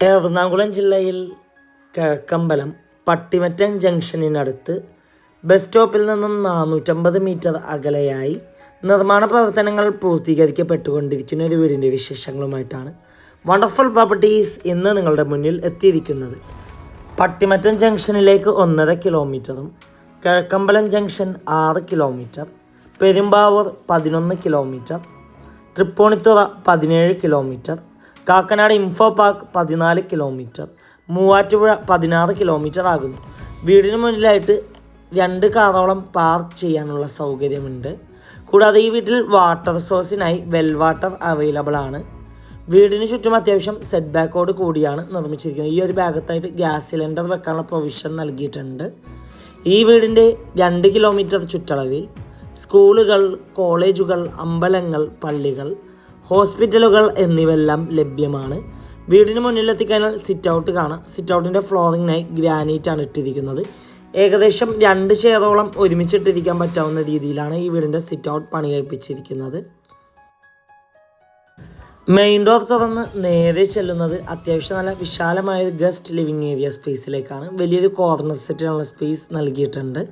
എറണാകുളം ജില്ലയിൽ കിഴക്കമ്പലം പട്ടിമറ്റം ജംഗ്ഷനിനടുത്ത് ബസ് സ്റ്റോപ്പിൽ നിന്നും നാനൂറ്റമ്പത് മീറ്റർ അകലെയായി നിർമ്മാണ പ്രവർത്തനങ്ങൾ പൂർത്തീകരിക്കപ്പെട്ടുകൊണ്ടിരിക്കുന്ന ഒരു വീടിന്റെ വിശേഷങ്ങളുമായിട്ടാണ് വണ്ടർഫുൾ പ്രോപ്പർട്ടീസ് ഇന്ന് നിങ്ങളുടെ മുന്നിൽ എത്തിയിരിക്കുന്നത്. പട്ടിമറ്റം ജംഗ്ഷനിലേക്ക് ഒന്നര കിലോമീറ്ററും കിഴക്കമ്പലം ജംഗ്ഷൻ ആറ് കിലോമീറ്റർ പെരുമ്പാവൂർ പതിനൊന്ന് കിലോമീറ്റർ തൃപ്പൂണിത്തുറ പതിനേഴ് കിലോമീറ്റർ കാക്കനാട് ഇൻഫോ പാർക്ക് പതിനാല് കിലോമീറ്റർ മൂവാറ്റുപുഴ പതിനാറ് കിലോമീറ്റർ ആകുന്നു. വീടിന് മുന്നിലായിട്ട് രണ്ട് കാറോളം പാർക്ക് ചെയ്യാനുള്ള സൗകര്യമുണ്ട്. കൂടാതെ ഈ വീട്ടിൽ വാട്ടർ സോഴ്സിനായി വെൽ വാട്ടർ അവൈലബിൾ ആണ്. വീടിന് ചുറ്റും അത്യാവശ്യം സെറ്റ് ബാക്കോട് കൂടിയാണ് നിർമ്മിച്ചിരിക്കുന്നത്. ഈ ഒരു ഭാഗത്തായിട്ട് ഗ്യാസ് സിലിണ്ടർ വെക്കാനുള്ള പ്രൊവിഷൻ നൽകിയിട്ടുണ്ട്. ഈ വീടിന്റെ രണ്ട് കിലോമീറ്റർ ചുറ്റളവിൽ സ്കൂളുകൾ കോളേജുകൾ അമ്പലങ്ങൾ പള്ളികൾ ഹോസ്പിറ്റലുകൾ എന്നിവയെല്ലാം ലഭ്യമാണ്. വീടിന് മുന്നിലെത്തിക്കഴിഞ്ഞാൽ സിറ്റ് ഔട്ട് കാണാം. സിറ്റ് ഔട്ടിന്റെ ഫ്ലോറിങ്ങിനായി ഗ്രാനൈറ്റ് ആണ് ഇട്ടിരിക്കുന്നത്. ഏകദേശം രണ്ട് ചെയറോളം ഒരുമിച്ചിട്ടിരിക്കാൻ പറ്റാവുന്ന രീതിയിലാണ് ഈ വീടിന്റെ സിറ്റ് ഔട്ട് പണി കഴിപ്പിച്ചിരിക്കുന്നത്. മെയിൻ ഡോർ തുറന്ന് നേരെ ചെല്ലുന്നത് അത്യാവശ്യം നല്ല വിശാലമായ ഒരു ഗസ്റ്റ് ലിവിങ് ഏരിയ സ്പേസിലേക്കാണ് വലിയൊരു കോർണർ സെറ്റിനുള്ള സ്പേസ് നൽകിയിട്ടുണ്ട്.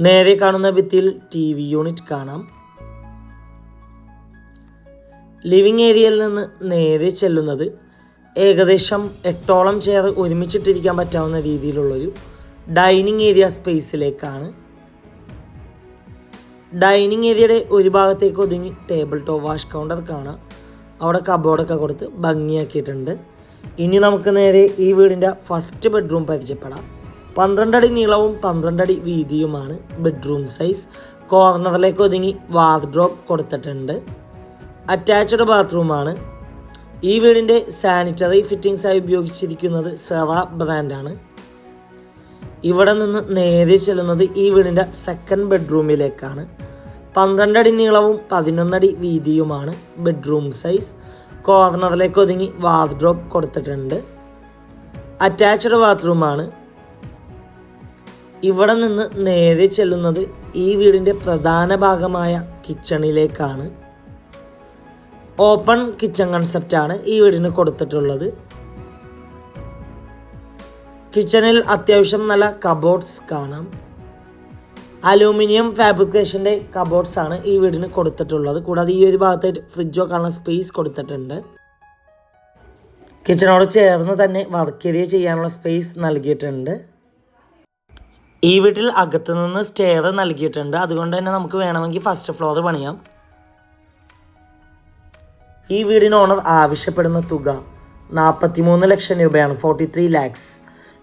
നേരെ കാണുന്ന ഭിത്തിയിൽ ടി വി യൂണിറ്റ് കാണാം. ലിവിങ് ഏരിയയിൽ നിന്ന് നേരെ ചെല്ലുന്നത് ഏകദേശം എട്ടോളം ചെയർ ഒരുമിച്ചിട്ടിരിക്കാൻ പറ്റാവുന്ന രീതിയിലുള്ളൊരു ഡൈനിങ് ഏരിയ സ്പേസിലേക്കാണ്. ഡൈനിങ് ഏരിയയുടെ ഒരു ഭാഗത്തേക്ക് ഒതുങ്ങി ടേബിൾ ടോപ്പ് വാഷ് കൗണ്ടർ കാണാം. അവിടെ കബോർഡൊക്കെ കൊടുത്ത് ഭംഗിയാക്കിയിട്ടുണ്ട്. ഇനി നമുക്ക് നേരെ ഈ വീടിന്റെ ഫസ്റ്റ് ബെഡ്റൂം പരിചയപ്പെടാം. പന്ത്രണ്ടടി നീളവും പന്ത്രണ്ടടി വീതിയുമാണ് ബെഡ്റൂം സൈസ് കോർണറിലേക്ക് ഒതുങ്ങി വാർഡ്രോപ്പ് കൊടുത്തിട്ടുണ്ട്. അറ്റാച്ച്ഡ് ബാത്റൂമാണ് ഈ വീടിന്റെ സാനിറ്ററി ഫിറ്റിംഗ്സായി ഉപയോഗിച്ചിരിക്കുന്നത് സെറ ബ്രാൻഡാണ് ഇവിടെ നിന്ന് നേരെ ചെല്ലുന്നത് ഈ വീടിന്റെ സെക്കൻഡ് ബെഡ്റൂമിലേക്കാണ് പന്ത്രണ്ടടി നീളവും പതിനൊന്നടി വീതിയുമാണ് ബെഡ്റൂം സൈസ് കോർണറിലേക്ക് ഒതുങ്ങി വാർഡ്രോബ് കൊടുത്തിട്ടുണ്ട്. അറ്റാച്ച്ഡ് ബാത്റൂമാണ് ഇവിടെ നിന്ന് നേരെ ചെല്ലുന്നത് ഈ വീടിന്റെ പ്രധാന ഭാഗമായ കിച്ചണിലേക്കാണ് ഓപ്പൺ കിച്ചൺ കൺസെപ്റ്റാണ് ഈ വീടിന് കൊടുത്തിട്ടുള്ളത്. കിച്ചണിൽ അത്യാവശ്യം നല്ല കബോർഡ്സ് കാണാം. അലൂമിനിയം ഫാബ്രിക്കേഷന്റെ കബോർഡ്സ് ആണ് ഈ വീടിന് കൊടുത്തിട്ടുള്ളത്. കൂടാതെ ഈ ഒരു ഭാഗത്തായിട്ട് ഫ്രിഡ്ജ് വെക്കാനുള്ള സ്പേസ് കൊടുത്തിട്ടുണ്ട്. കിച്ചണോട് ചേർന്ന് തന്നെ വർക്ക് ഏരിയ ചെയ്യാനുള്ള സ്പേസ് നൽകിയിട്ടുണ്ട്. ഈ വീട്ടിൽ അകത്തുനിന്ന് സ്റ്റെയർ നൽകിയിട്ടുണ്ട്. അതുകൊണ്ട് തന്നെ നമുക്ക് വേണമെങ്കിൽ ഫസ്റ്റ് ഫ്ലോർ പണിയാം. ഈ വീടിന് ഓണർ ആവശ്യപ്പെടുന്ന തുക നാൽപ്പത്തിമൂന്ന് ലക്ഷം രൂപയാണ് ഫോർട്ടി ത്രീ ലാക്സ്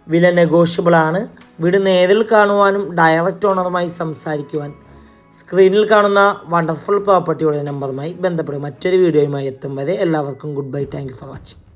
വില നെഗോഷ്യബിൾ ആണ്. വീട് നേരിൽ കാണുവാനും ഡയറക്റ്റ് ഓണറുമായി സംസാരിക്കുവാൻ. സ്ക്രീനിൽ കാണുന്ന വണ്ടർഫുൾ പ്രോപ്പർട്ടിയുടെ നമ്പറുമായി ബന്ധപ്പെടും മറ്റൊരു വീഡിയോയുമായി എത്തും വരെ എല്ലാവർക്കും good bye thank for watching